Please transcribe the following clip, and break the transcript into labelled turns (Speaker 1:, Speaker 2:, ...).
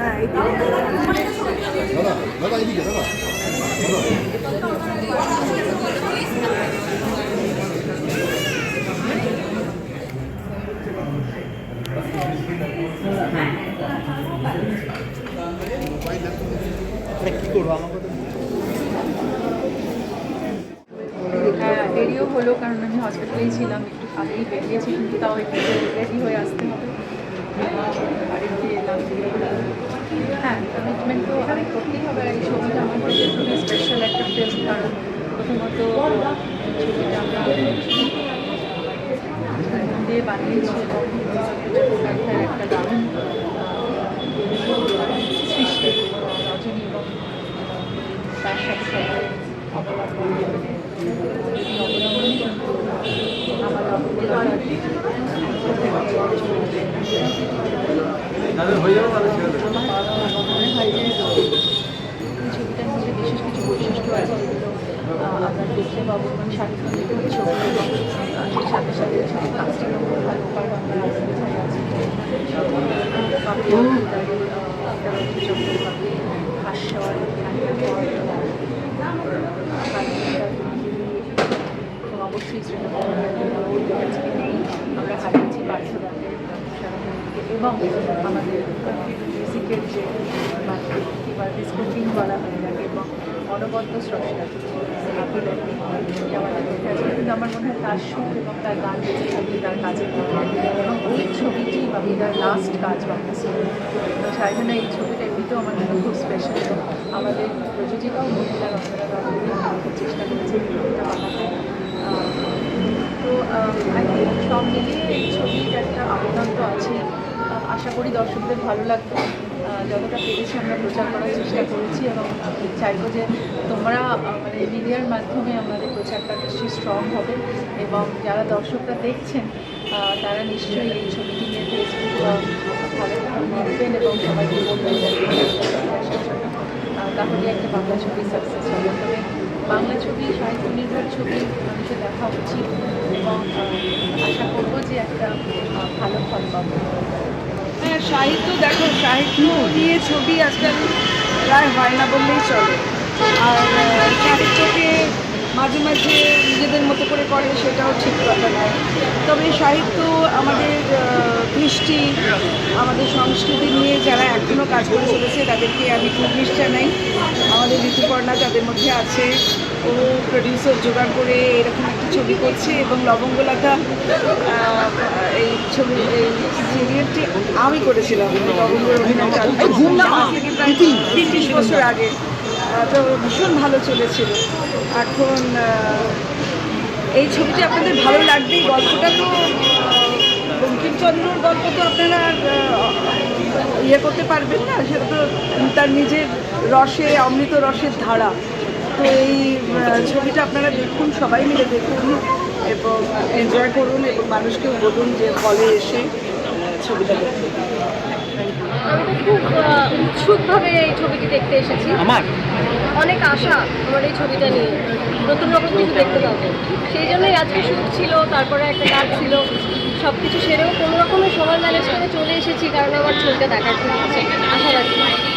Speaker 1: হ্যাঁ
Speaker 2: দাদা
Speaker 1: দেরিও হলো, কারণ আমি হসপিটালেই ছিলাম, একটু আগেই বেরিয়েছি, কিন্তু তাও একটু রেডি হয়ে আসতে হবে। হ্যাঁ কমিটমেন্ট তো ছবিটা আমার খুবই স্পেশাল একটা ফিল্ম কারণ প্রথমত ছবিটা আমরা দিয়ে বানিয়েছি এবং একটা দারুণ সৃষ্টি রজনী এবং অবলম্বন আমার মনে হয় যে এই ছবিটার মধ্যে বিশেষ কিছু বৈশিষ্ট্য আছে আপনার দেখতে পাবো সাহিত্য ছবি এবং সেই সাথে সাথে ছবি কাজটা খুব ভালো কারণ আমরা অবশ্যই এবং আমাদের মিউজিকের যে বা ডিসকোটিং বলা হয় যাকে এবং অনবদ্য স্রষ্টা আমাদের কিন্তু আমার মনে হয় তার সুর এবং তার গান বেঁচে থাকবে তার কাজের এবং ওই ছবিটি বাপিদার লাস্ট কাজ তো তাই জন্য এই ছবিটা এমনিতেও আমার জন্য খুব স্পেশাল এবং আমাদের প্রযোজিকাও মহিলা রচনা খুব চেষ্টা করেছে। এই তো আই সব মিলিয়ে এই ছবির একটা আবেদন তো আছে আশা করি দর্শকদের ভালো লাগবে। যতটা পেরেছি আমরা প্রচার করার চেষ্টা করেছি এবং চাইব যে তোমরা মানে মিডিয়ার মাধ্যমে আমাদের প্রচারটা নিশ্চয়ই স্ট্রং হবে এবং যারা দর্শকরা দেখছেন তারা নিশ্চয়ই এই ছবিটি নিয়ে ফেসবুক ভালো লিখবেন এবং সবাইকে বলবেন তাহলে একটা বাংলা ছবি সাকসেস হবে। তবে বাংলা ছবি সাহিত্য নির্ভর ছবি মানুষের দেখা উচিত এবং আশা করব যে একটা ভালো ফল পাবো।
Speaker 3: সাহিত্য দেখো সাহিত্য দিয়ে ছবি আজকাল প্রায় হয় না বললেই চলে। আর সাহিত্যকে মাঝে মাঝে নিজেদের মতো করে করে সেটাও ঠিক কথা নয় তবে সাহিত্য আমাদের কৃষ্টি আমাদের সংস্কৃতি নিয়ে যারা এখনও কাজ করে চলেছে তাদেরকে আমি খুব জানাই। আমাদের ঋতুপর্ণা তাদের মধ্যে আছে। ও প্রডিউসার জোগাড় করে এরকম একটা ছবি করছে এবং লবঙ্গলতা এই ছবি এই সিরিয়ালটি আমি করেছিলাম। লবঙ্গর অভিনয়টা প্রায় তিরিশ বছর আগে। তো ভীষণ ভালো চলেছিল। এখন এই ছবিটি আপনাদের ভালো লাগবেই। গল্পটা তো বঙ্কিমচন্দ্রর গল্প তো আপনারা ইয়ে করতে পারবেন না। সেটা তো তার নিজের রসে, অমৃত রসের ধারা। তো এই ছবিটা আপনারা দেখুন, সবাই মিলে দেখুন এবং এনজয় করুন এবং মানুষকেও বলুন যে হলে এসে ছবিটা দেখুন
Speaker 4: উৎসুকভাবে এই ছবিটি দেখতে এসেছি।
Speaker 5: আমার?
Speaker 4: অনেক আশা আমার এই ছবিটা নিয়ে। নতুন রকম কিছু দেখতে পাবো। সেই জন্যই আজকে শুট ছিল তারপরে একটা কাজ ছিল। সব কিছু সেরেও কোনো রকমের সময় ম্যানেজ করে চলে এসেছি কারণ আমার ছবিটা দেখার খুব আশা রাখি।